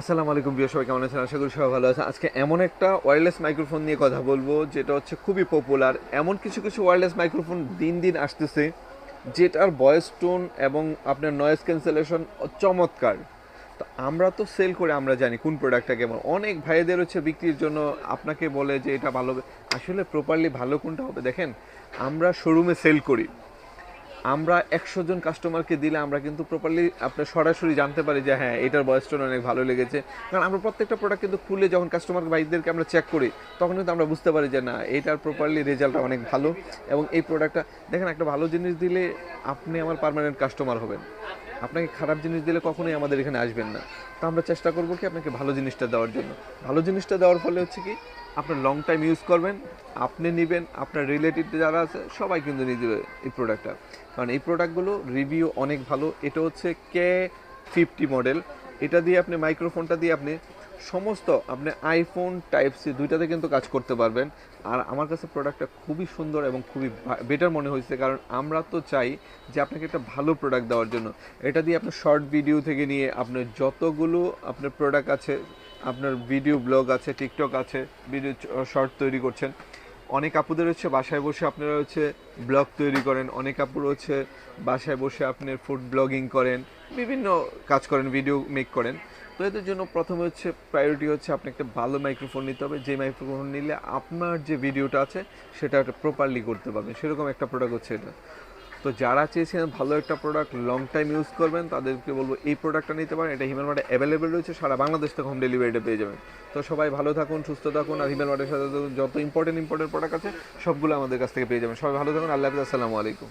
আসসালামু আলাইকুম প্রিয় সবাই কেমন আছেন? আশা করি সবাই ভালো আছেন। আজকে এমন একটা ওয়্যারলেস মাইক্রোফোন নিয়ে কথা বলব, যেটা হচ্ছে খুবই পপুলার এমন কিছু কিছু ওয়্যারলেস মাইক্রোফোন দিন দিন আসতেছে, যেটার ভয়েস টোন এবং আপনার নয়েজ ক্যান্সেলেশন চমৎকার। তো আমরা তো সেল করে আমরা জানি কোন প্রোডাক্টটা কেমন অনেক ভাইদের হচ্ছে বিক্রির জন্য আপনাকে বলে যে এটা ভালো, আসলে প্রপারলি ভালো কোনটা হবে? দেখেন, আমরা শোরুমে সেল করি। আমরা একশো জন কাস্টমারকে দিলে আমরা কিন্তু প্রপারলি আপনার সরাসরি জানতে পারি যে হ্যাঁ এটার বয়সটা অনেক ভালো লেগেছে। কারণ আমরা প্রত্যেকটা প্রোডাক্ট কিন্তু খুলে যখন কাস্টমার ভাইদেরকে আমরা চেক করি, তখন কিন্তু আমরা বুঝতে পারি যে না, এটার প্রপারলি রেজাল্টটা অনেক ভালো। এবং এই প্রোডাক্টটা দেখেন একটা ভালো জিনিস দিলে আপনি আমার পারমানেন্ট কাস্টমার হবেন। আপনাকে খারাপ জিনিস দিলে কখনোই আমাদের এখানে আসবেন না। তো আমরা চেষ্টা করব কি আপনাকে ভালো জিনিসটা দেওয়ার জন্য। ভালো জিনিসটা দেওয়ার ফলে হচ্ছে কি, আপনার লং টাইম ইউজ করবেন, আপনি নেবেন, আপনার রিলেটিভ যারা আছে, সবাই কিন্তু নিয়ে দেবে এই প্রোডাক্টটা কারণ এই প্রোডাক্টগুলো রিভিউ অনেক ভালো। এটা হচ্ছে কে ফিফটি মডেল এটা দিয়ে আপনি মাইক্রোফোনটা দিয়ে আপনি সমস্ত আপনি আইফোন টাইপ সি দুইটাতে কিন্তু কাজ করতে পারবেন। আর আমার কাছে প্রোডাক্টটা খুবই সুন্দর এবং খুবই বেটার মনে হয়েছে, কারণ আমরা তো চাই যে আপনাকে একটা ভালো প্রোডাক্ট দেওয়ার জন্য। এটা দিয়ে আপনার শর্ট ভিডিও থেকে নিয়ে আপনার যতগুলো আপনার প্রোডাক্ট আছে, আপনার ভিডিও ব্লগ আছে টিকটক আছে ভিডিও শর্ট তৈরি করছেন অনেক আপুদের হচ্ছে, বাসায় বসে আপনারা হচ্ছে ব্লগ তৈরি করেন, অনেক আপুর হচ্ছে বাসায় বসে আপনার ফুড ব্লগিং করেন, বিভিন্ন কাজ করেন ভিডিও মেক করেন। তো এদের জন্য প্রথমে হচ্ছে প্রায়োরিটি হচ্ছে আপনি একটা ভালো মাইক্রোফোন নিতে হবে, যে মাইক্রোফোন নিলে আপনার যে ভিডিওটা আছে, সেটা প্রপারলি করতে পারবেন। সেরকম একটা প্রোডাক্ট হচ্ছে এটা। তো যারা চেয়েছেন ভালো একটা প্রোডাক্ট লং টাইম ইউজ করবেন, তাদেরকে বলব এই প্রোডাক্টটা নিতে পারেন। এটা হিমেল মার্টে অ্যাভেলেবেল রয়েছে, সারা বাংলাদেশ থেকে হোম ডেলিভারিটা পেয়ে যাবেন। তো সবাই ভালো থাকুন, সুস্থ থাকুন, আর হিমেল মার্টের সাথে যত ইম্পর্টেন্ট ইম্পর্টেন্ট প্রোডাক্ট আছে, সবগুলো আমাদের কাছ থেকে পেয়ে যাবেন। সবাই ভালো থাকুন, আল্লাহ হাফিজ, আসসালামু আলাইকুম।